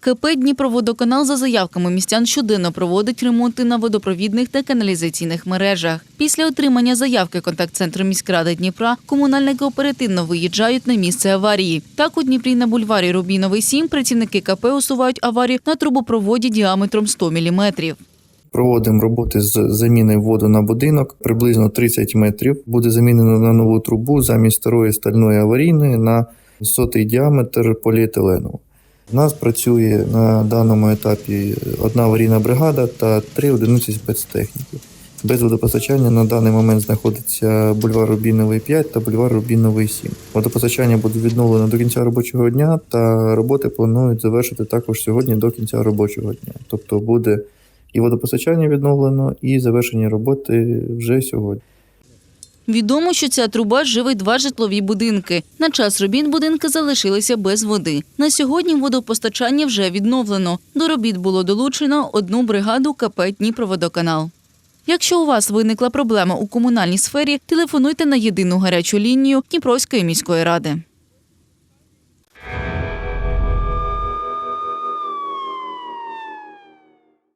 КП Дніпроводоканал за заявками містян щоденно проводить ремонти на водопровідних та каналізаційних мережах. Після отримання заявки контакт-центру міськради Дніпра комунальники оперативно виїжджають на місце аварії. Так у Дніпрі на бульварі Рубіновий 7 працівники КП усувають аварію на трубопроводі діаметром 100 міліметрів. Проводимо роботи з заміни воду на будинок. Приблизно 30 метрів буде замінено на нову трубу замість старої стальної аварійної на сотий діаметр поліетилену. У нас працює на даному етапі одна аварійна бригада та три одиниці спецтехніки. Без водопостачання на даний момент знаходиться бульвар Рубіновий 5 та бульвар Рубіновий 7. Водопостачання буде відновлено до кінця робочого дня, та роботи планують завершити також сьогодні до кінця робочого дня. Тобто буде і водопостачання відновлено, і завершення роботи вже сьогодні. Відомо, що ця труба живить два житлові будинки. На час робіт будинки залишилися без води. На сьогодні водопостачання вже відновлено. До робіт було долучено одну бригаду КП Дніпроводоканал. Якщо у вас виникла проблема у комунальній сфері, телефонуйте на єдину гарячу лінію Дніпровської міської ради.